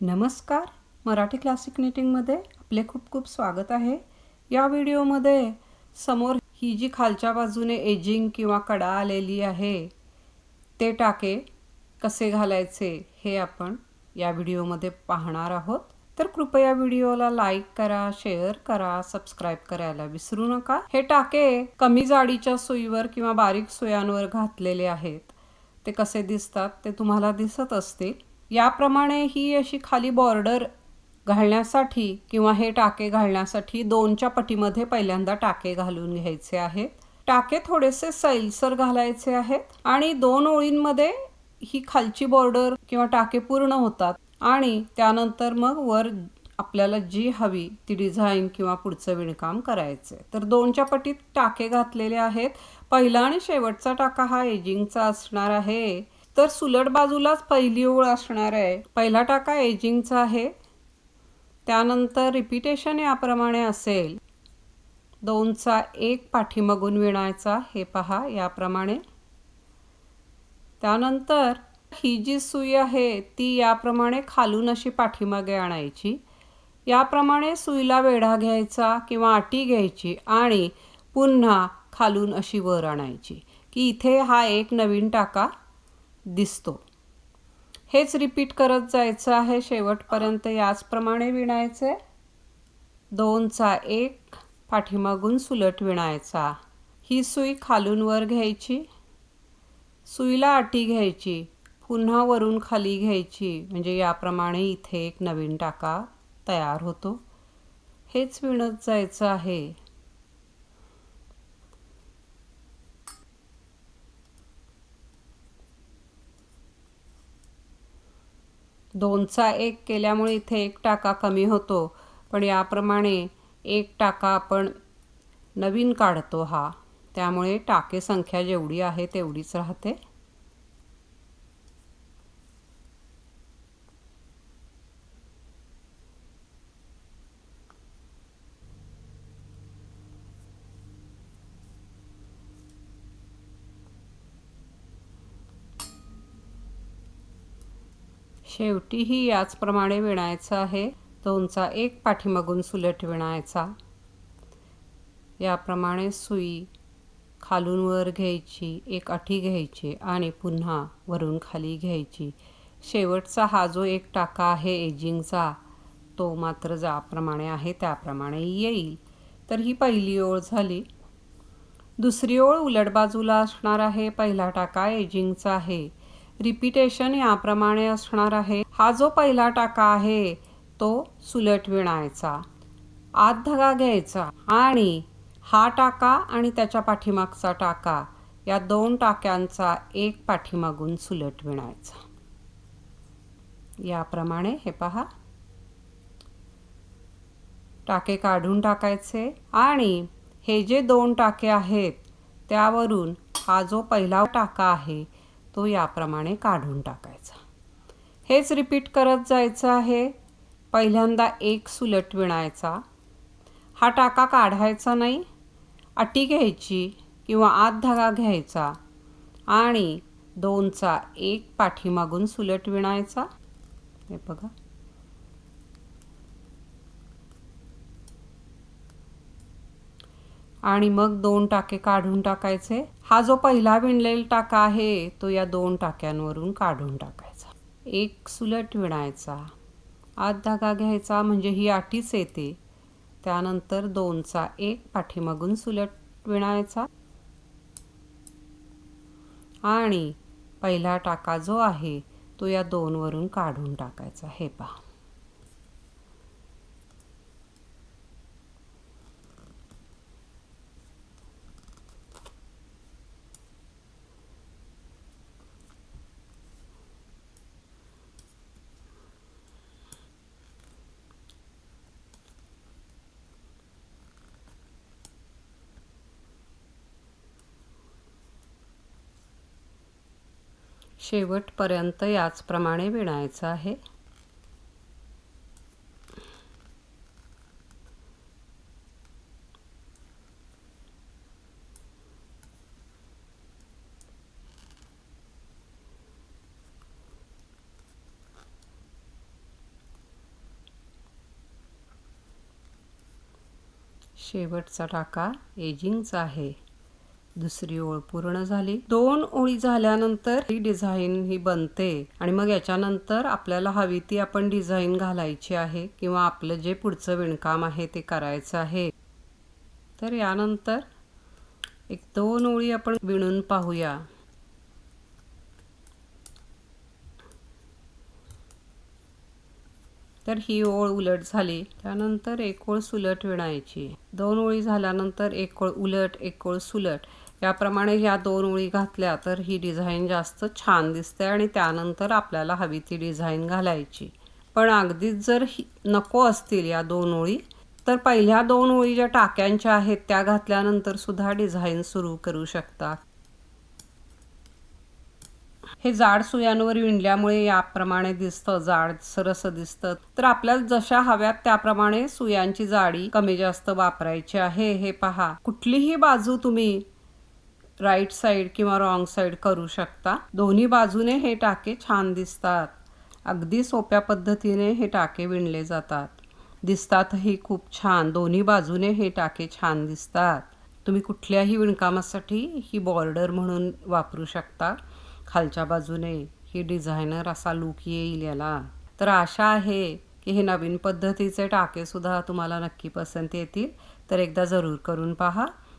नमस्कार. मराठी क्लासिक निटिंगमध्ये आपले खूप खूप स्वागत आहे. या व्हिडिओमध्ये समोर ही जी खालच्या बाजूने एजिंग किंवा कडा आलेली आहे ते टाके कसे घालायचे हे आपण या व्हिडिओमध्ये पाहणार आहोत. तर कृपया व्हिडिओला लाईक करा शेअर करा सबस्क्राईब करायला विसरू नका. हे टाके कमी जाडीच्या सुईवर किंवा बारीक सुयांवर घातलेले आहेत. ते कसे दिसतात ते तुम्हाला दिसत असतील. याप्रमाणे ही अशी खाली बॉर्डर घालण्यासाठी किंवा हे टाके घालण्यासाठी दोनच्या पटीमध्ये पहिल्यांदा टाके घालून घ्यायचे आहेत. टाके थोडेसे सैलसर घालायचे आहेत आणि दोन ओळींमध्ये ही खालची बॉर्डर किंवा टाके पूर्ण होतात आणि त्यानंतर मग वर आपल्याला जी हवी ती डिझाईन किंवा पुढचं विणकाम करायचं तर दोनच्या पटीत टाके घातलेले आहेत. पहिला आणि शेवटचा टाका हा एजिंगचा असणार आहे. तर सुलट बाजूलाच पहिली ओळ असणार आहे. पहिला टाका एजिंगचा आहे. त्यानंतर रिपिटेशन याप्रमाणे असेल. दोनचा एक पाठीमागून विणायचा हे पहा याप्रमाणे. त्यानंतर ही जी सुई आहे ती याप्रमाणे खालून अशी पाठीमागे आणायची. याप्रमाणे सुईला वेढा घ्यायचा किंवा आटी घ्यायची आणि पुन्हा खालून अशी वर आणायची. की इथे हा एक नवीन टाका. दिसतो. हेच रिपीट करत जायचं आहे शेवटपर्यंत. याचप्रमाणे विणायचे. दोनचा एक पाठीमागून सुलट विणायचा. ही सुई खालून वर घ्यायची. सुईला आटी घ्यायची. पुन्हा वरून खाली घ्यायची. म्हणजे याप्रमाणे इथे एक नवीन टाका तयार होतो. हेच विणत जायचं आहे. दोनचा एक केल्यामुळे इथे एक टाका कमी होतो. पण याप्रमाणे एक टाका आपण नवीन काढतो हा. त्यामुळे टाके संख्या जेवढी आहे तेवढीच राहते. शेवटीही याचप्रमाणे विणायचं आहे. दोनचा एक पाठीमागून सुलट विणायचा. याप्रमाणे सुई खालून वर घ्यायची एक अटी घ्यायची आणि पुन्हा वरून खाली घ्यायची. शेवटचा हा जो एक टाका आहे एजिंगचा तो मात्र ज्याप्रमाणे आहे त्याप्रमाणे येईल. तर ही पहिली ओळ झाली. दुसरी ओळ उलट बाजूला असणार आहे. पहिला टाका एजिंगचा आहे. रिपिटेशन याप्रमाणे असणार आहे. हा जो पहिला टाका आहे तो सुलट विणायचा. आत धगा घ्यायचा. आणि हा टाका आणि त्याच्या पाठीमागचा टाका या दोन टाक्यांचा एक पाठीमागून सुलट विणायचा. याप्रमाणे हे पहा. टाके काढून टाकायचे आणि हे जे दोन टाके आहेत त्यावरून हा जो पहिला टाका आहे तो याप्रमाणे काढून टाकायचा. हेच रिपीट करत जायचं आहे. पहिल्यांदा एक सुलट विणायचा. हा टाका काढायचा नाही. अटी घ्यायची किंवा आत धागा घ्यायचा आणि दोनचा एक पाठीमागून सुलट विणायचा. हे बघा. आणि मग दोन टाके काढून टाकायचे. हा जो पहिला विणलेला टाका आहे तो या दोन टाक्यांवरून काढून टाकायचा. एक सुलट विणायचा आत धागा घ्यायचा म्हणजे ही आठीच येते. त्यानंतर दोनचा एक पाठीमागून सुलट विणायचा. आणि पहिला टाका जो आहे तो या दोनवरून काढून टाकायचा. हे पहा. शेवटपर्यंत याचप्रमाणे विणायचं आहे. शेवटचा टाका एजिंगचा आहे. दुसरी ओळ पूर्ण झाली. दोन ओळी झाल्यानंतर ही डिझाईन ही बनते आणि मग याच्यानंतर आपल्याला हवी ती आपण डिझाईन घालायची आहे किंवा आपलं जे पुढचं विणकाम आहे ते करायचं आहे. तर यानंतर एक दोन ओळी आपण विणून पाहूया. तर ही ओळ उलट झाली. त्यानंतर एक ओळ सुलट विणायची. दोन ओळी झाल्यानंतर एक ओळ उलट एक ओळ सुलट. याप्रमाणे ह्या दोन ओळी घातल्या तर ही डिझाईन जास्त छान दिसते आणि त्यानंतर आपल्याला हवी ती डिझाईन घालायची. पण अगदीच जर ही नको असतील या दोन ओळी तर पहिल्या दोन ओळी ज्या टाक्यांच्या आहेत त्या घातल्यानंतर सुद्धा डिझाईन सुरू करू शकता. हे जाड सुयांवर विणल्यामुळे याप्रमाणे दिसतं जाड सरस दिसतं. तर आपल्याला जशा हव्यात त्याप्रमाणे सुयांची जाडी कमी जास्त वापरायची आहे. हे पहा. कुठलीही बाजू तुम्ही राईट साईड किंवा रॉंग साईड करू शकता. दोन्ही बाजूने हे टाके छान दिसतात. अगदी सोप्या पद्धतीने हे टाके विणले जातात. दिसतातही खूप छान. दोन्ही बाजूने हे टाके छान दिसतात. तुम्ही कुठल्याही विणकामासाठी ही बॉर्डर म्हणून वापरू शकता. खालच्या बाजूने ही डिझायनर असा लूक येईल याला. तर आशा आहे की हे नवीन पद्धतीचे टाकेसुद्धा तुम्हाला नक्की पसंत येतील. तर एकदा जरूर करून पहा.